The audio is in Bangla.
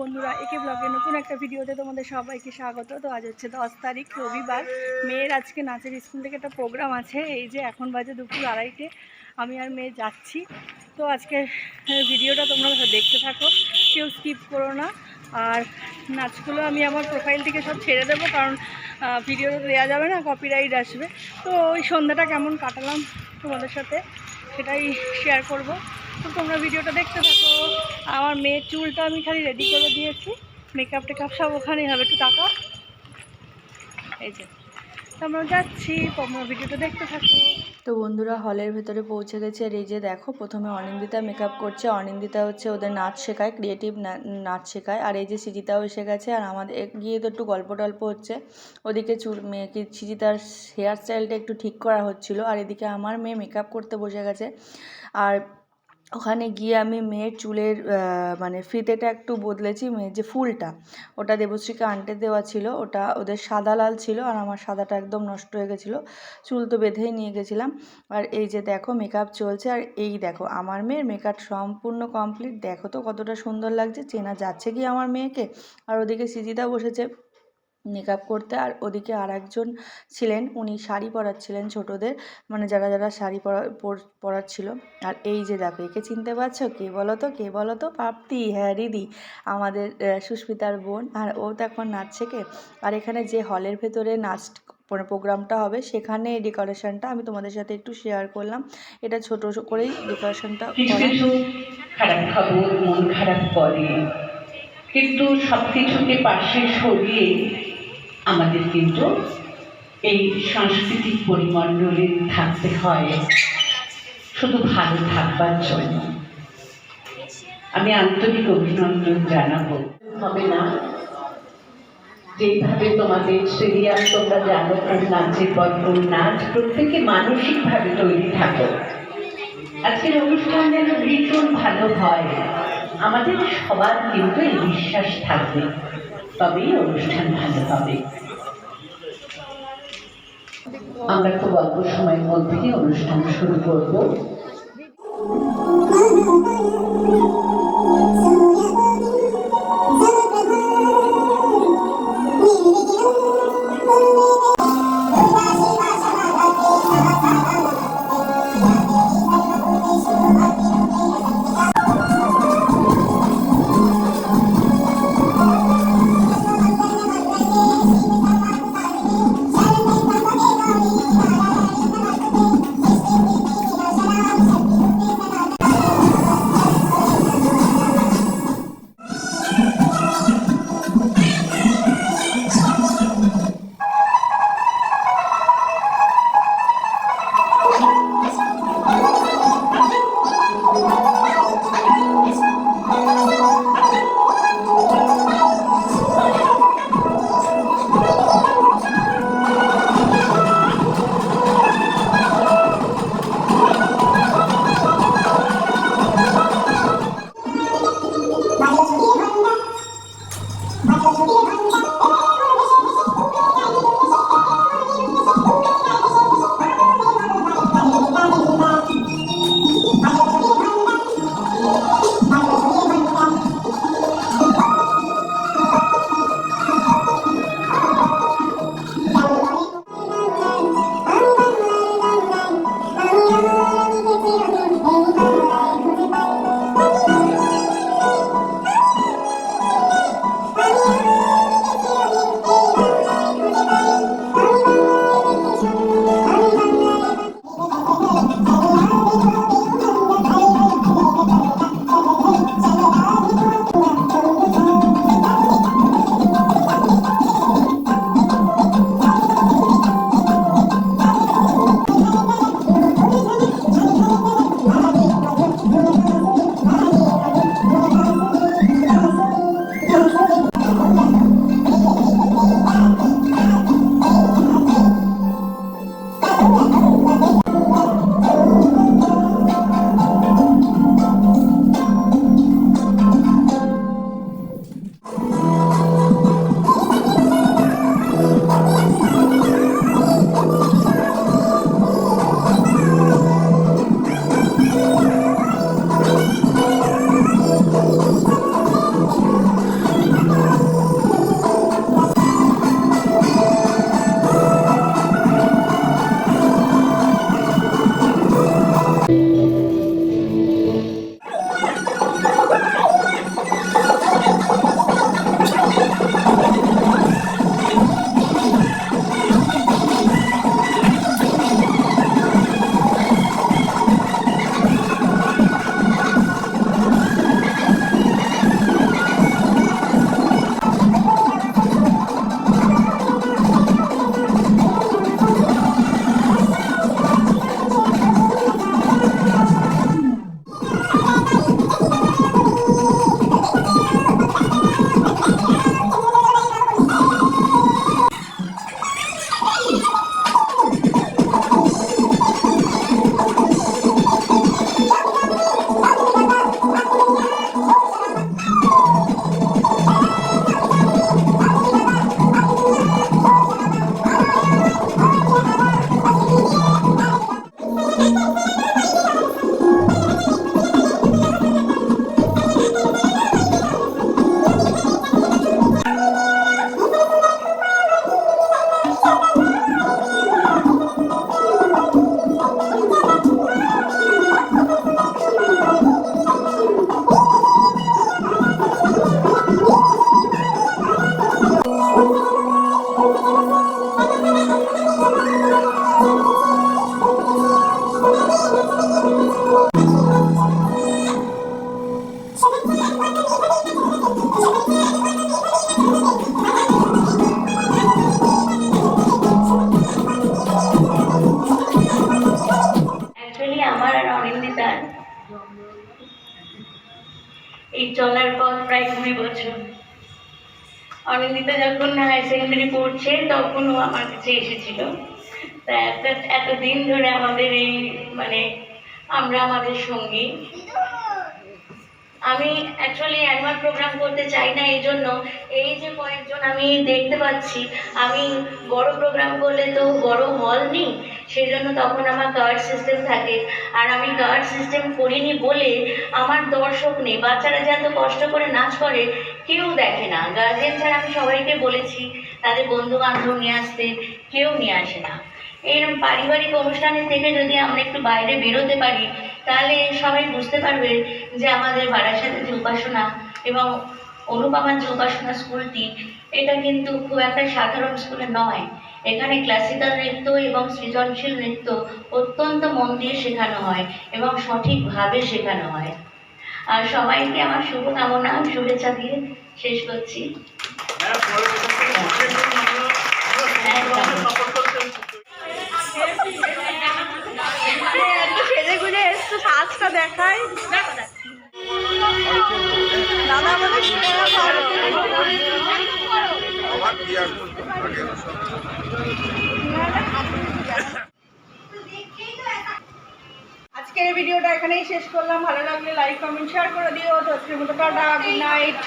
বন্ধুরা, একে ব্লগের নতুন একটা ভিডিওতে তোমাদের সবাইকে স্বাগত। তো আজ হচ্ছে দশ তারিখ, রবিবার। মেয়ের আজকে নাচের স্কুল থেকে একটা প্রোগ্রাম আছে। এই যে এখন বাজে দুপুর আড়াইটে। আমি আর মেয়ে যাচ্ছি। তো আজকে ভিডিওটা তোমরা দেখতে থাকো। কেউ স্কিপ করো না। আর নাচগুলো আমি আমার প্রোফাইল থেকে সব ছেড়ে দেবো কারণ ভিডিও দেওয়া যাবে না কপিরাইট আসবে। তো ওই সন্ধ্যাটা কেমন কাটালাম তোমাদের সাথে সেটাই শেয়ার করব। তো তোমরা ভিডিওটা দেখতে থাকো। আমার মেয়ের চুলটা আমি খালি রেডি করে দিয়েছি। মেকআপ টেকআপ সব ওখানেই হবে। একটু টাকা এই যে। আমরা যাচ্ছি। তোমরা ভিডিওটা দেখতে থাকো। তো বন্ধুরা, হলের ভেতরে পৌঁছে গেছে। আর এই যে দেখো, প্রথমে অনিন্দিতা মেকআপ করছে। অনিন্দিতা হচ্ছে ওদের নাচ শেখায় ক্রিয়েটিভ নাচ শেখায়। আর এই যে সিজিতাও এসে গেছে। আর আমাদের গিয়ে তো একটু গল্প টল্প হচ্ছে। ওদিকে চুল মেয়েকে সিজিতার হেয়ার স্টাইলটা একটু ঠিক করা হচ্ছিল। আর এদিকে আমার মেয়ে মেকআপ করতে বসে গেছে। আর ওখানে গিয়ে আমি মেয়ের চুলের মানে ফিতেটা একটু বদলেছি, মেয়ের যে ফুলটা, ওটা দেবশ্রীকে আনতে দেওয়া ছিল, ওটা ওদের সাদা লাল ছিল আর আমার সাদাটা একদম নষ্ট হয়ে গেছিল, চুল তো বেঁধেই নিয়ে গেছিলাম। আর এই যে দেখো মেকআপ চলছে, আর এই দেখো আমার মেয়ের মেকআপ সম্পূর্ণ কমপ্লিট দেখো তো কতটা সুন্দর লাগছে, চেনা যাচ্ছে কি আমার মেয়েকে? আর ওদিকে সিজিদা বসেছে। মেকআপ করতে। আর ওদিকে আর একজন ছিলেন, উনি শাড়ি পরাচ্ছিলেন ছোটদের মানে যারা যারা শাড়ি পরা, পর- পরাচ্ছিল। আর এই যে দেখো, একে চিনতে পারছ? কে বলো তো কে বলো তো পাপ্তি হ্যাঁ দিদি, আমাদের সুস্মিতার বোন। আর ও তো এখন নাচ শেখে আর এখানে যে হলের ভেতরে নাচ মানে প্রোগ্রামটা হবে, সেখানে ডেকোরেশনটা আমি তোমাদের সাথে একটু শেয়ার করলাম। এটা ছোট করেই ডেকোরেশনটা খারাপ খবর, মন খারাপ করে। কিন্তু সব কিছুকে পাশে সরিয়ে আমাদের কিন্তু এই সাংস্কৃতিক পরিমণ্ডলে থাকতে হয়। শুধু ভালো থাকবার জন্য। আমি আন্তরিক অভিনন্দন জানাব। হবে না? যেভাবে তোমাদের সিরিয়াল তোমরা জানো কোন নাচের পর কোন নাচ, প্রত্যেকে মানসিকভাবে তৈরি থাকো। আজকের অনুষ্ঠান যেন ভীষণ ভালো হয়। আমাদের সবার কিন্তু এই বিশ্বাস থাকবে। তবেই অনুষ্ঠান ভালো হবে। আমরা খুব অল্প সময়ের মধ্যেই অনুষ্ঠান শুরু করব। এই চলার পথ প্রায় কুড়ি বছর। অনিন্দিতা যখন হায়ার সেকেন্ডারি পড়ছে, তখন ও আমার কাছে এসেছিল। তা এত এতদিন ধরে আমাদের এই মানে আমরা আমাদের সঙ্গী। আমি অ্যাকচুয়ালি অ্যানুয়াল প্রোগ্রাম করতে চাই না, এই জন্য এই যে কয়েকজন আমি দেখতে পাচ্ছি, আমি বড় প্রোগ্রাম করলে তো বড় হল নেই, সেই জন্য তখন আমার কার্ড সিস্টেম থাকে। আর আমি কার্ড সিস্টেম করিনি বলে আমার দর্শক নেই, বাচ্চারা যে এত কষ্ট করে নাচ করে, কেউ দেখে না। গার্জেন ছাড়া আমি সবাইকে বলেছি, তাদের বন্ধু বান্ধব নিয়ে আসতে, কেউ নিয়ে আসে না। এরকম পারিবারিক অনুষ্ঠানের থেকে যদি আমরা একটু বাইরে বেরোতে পারি তাহলে সবাই বুঝতে পারবে যে আমাদের বারাসাতে যে উপাসনা এবং অনুপমার যে উপাসনা স্কুলটি এটা কিন্তু খুব একটা সাধারণ স্কুলে নয়। এখানে ক্লাসিক্যাল নৃত্য এবং সৃজনশীল নৃত্য অত্যন্ত মন দিয়ে শেখানো হয় এবং সঠিকভাবে শেখানো হয়। আর সবাইকে আমার শুভকামনা শুভেচ্ছা দিয়ে শেষ করছি। দেখাই। দাদা আজকের ভিডিওটা এখানেই শেষ করলাম। ভালো লাগলে লাইক কমেন্ট শেয়ার করে দিও। তো আজকের মতো টাটা গুড নাইট